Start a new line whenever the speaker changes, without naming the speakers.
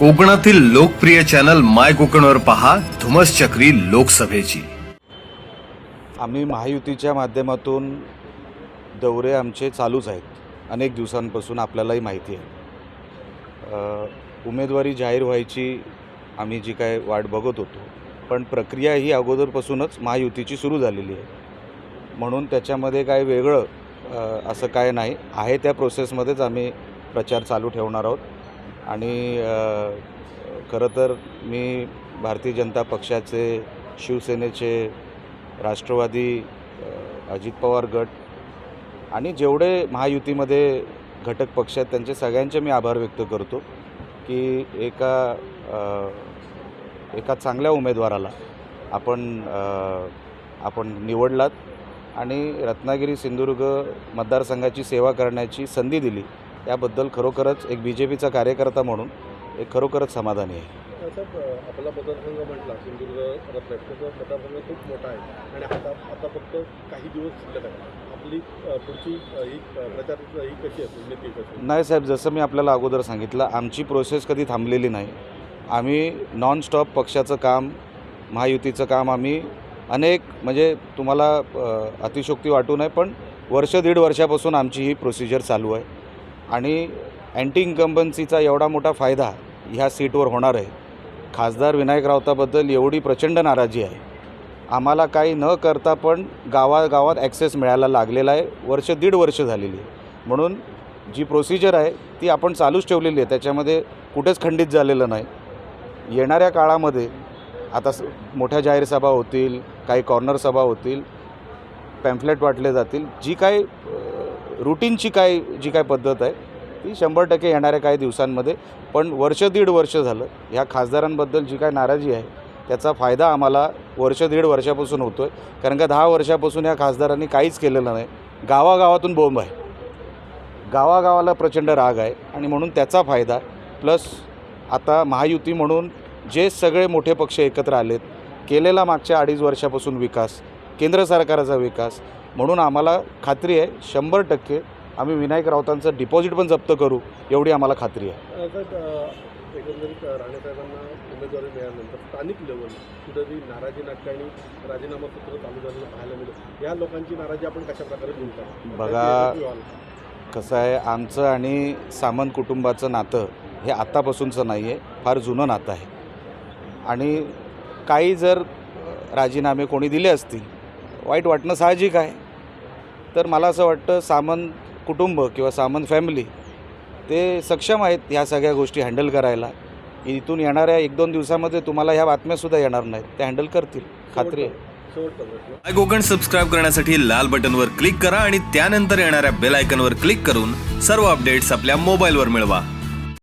कोकणातील लोकप्रिय चॅनल माय कोकणवर पहा धुमस चक्री लोकसभेची.
आम्ही महायुतीच्या माध्यमातून दौरे आमचे चालूच आहेत. अनेक दिवसांपासून आपल्यालाही माहिती आहे. उमेदवारी जाहीर व्हायची आम्ही जी काय वाट बघत होतो. पण प्रक्रिया ही अगोदरपासूनच महायुतीची सुरू झालेली आहे. म्हणून त्याच्यामध्ये काय वेगळं असं काय नाही. आहे त्या प्रोसेसमध्येच आम्ही प्रचार चालू ठेवणार आहोत. आणि खरं तर मी भारतीय जनता पक्षाचे शिवसेनेचे राष्ट्रवादी अजित पवार गट आणि जेवढे महायुतीमध्ये घटक पक्ष आहेत त्यांचे सगळ्यांचे मी आभार व्यक्त करतो की एका एका चांगल्या उमेदवाराला आपण आपण निवडलात आणि रत्नागिरी सिंधुदुर्ग मतदारसंघाची सेवा करण्याची संधी दिली. याबद्दल खरोखरच एक बी जे पीचा कार्यकर्ता म्हणून एक खरोखरच समाधानी आहे.
आपला मतदारसंघ म्हटला सिंधुदुर्ग मतदारसंघ खूप मोठा आहे. आणि आता आता फक्त काही दिवस शिल्लक आहे. आपली पुढची ही प्रचार ही कशी रणनीती कशी?
नाही साहेब जसं मी आपल्याला अगोदर सांगितलं आमची प्रोसेस कधी थांबलेली नाही. आम्ही नॉन स्टॉप पक्षाचं काम महायुतीचं काम आम्ही अनेक म्हणजे तुम्हाला अतिशोक्ती वाटू नये पण वर्ष दीड वर्षापासून आमची ही प्रोसिजर चालू आहे. आणि अँटी इन्कम्बन्सीचा एवढा मोठा फायदा ह्या सीटवर होणार आहे. खासदार विनायक राऊताबद्दल एवढी प्रचंड नाराजी आहे. आम्हाला काही न करता पण गावागावात ॲक्सेस मिळायला लागलेला आहे. वर्ष दीड वर्ष झालेली आहे. म्हणून जी प्रोसिजर आहे ती आपण चालूच ठेवलेली आहे. त्याच्यामध्ये कुठेच खंडित झालेलं नाही. येणाऱ्या काळामध्ये आता स- मोठ्या जाहीर सभा होतील काही कॉर्नर सभा होतील पॅम्फलेट वाटले जातील. जी काही रुटीनची काय जी काय पद्धत आहे ती शंभर टक्के येणाऱ्या काही दिवसांमध्ये. पण वर्ष दीड वर्ष झालं ह्या खासदारांबद्दल जी काय नाराजी आहे त्याचा फायदा आम्हाला वर्ष दीड वर्षापासून होतो आहे कारण का दहा वर्षापासून या खासदारांनी काहीच केलेलं नाही. गावागावातून बोंब आहे. गावागावाला प्रचंड राग आहे आणि म्हणून त्याचा फायदा प्लस आता महायुती म्हणून जे सगळे मोठे पक्ष एकत्र आलेत केलेला मागच्या अडीच वर्षापासून विकास केंद्र सरकारचा विकास म्हणून आम्हाला खात्री आहे शंभर टक्के आम्ही विनायक राऊतांचं डिपॉझिट पण जप्त करू एवढी आम्हाला खात्री आहे.
अ, साहेब अ, एकंदरीत अ, राणेसाहेबांना उमेदवारी मिळाल्यानंतर स्थानिक लेवल कुठेतरी नाराजी नाट्य आणि राजीनामा सूत्र चालू झालेलं पाहायला मिळतं. या लोकांची नाराजी आपण कशा प्रकारे दूर करा
बघा कसं आहे आमचं आणि सामंत कुटुंबाचं नातं हे आत्तापासूनचं नाही आहे फार जुनं नातं आहे. आणि काही जर राजीनामे कोणी दिले असतील वाईट वाटणं साहजिक आहे. तर मला असं वाटतं सामंत कुटुंब किंवा सामंत फॅमिली ते सक्षम आहेत ह्या सगळ्या गोष्टी हँडल करायला. इथून येणाऱ्या एक दोन दिवसामध्ये तुम्हाला ह्या बातम्यासुद्धा येणार नाहीत. त्या हँडल करतील. खात्री आहे.
आय कोकण सबस्क्राईब करण्यासाठी लाल बटनवर क्लिक करा आणि त्यानंतर येणाऱ्या बेल आयकनवर क्लिक करून सर्व अपडेट्स आपल्या मोबाईलवर मिळवा.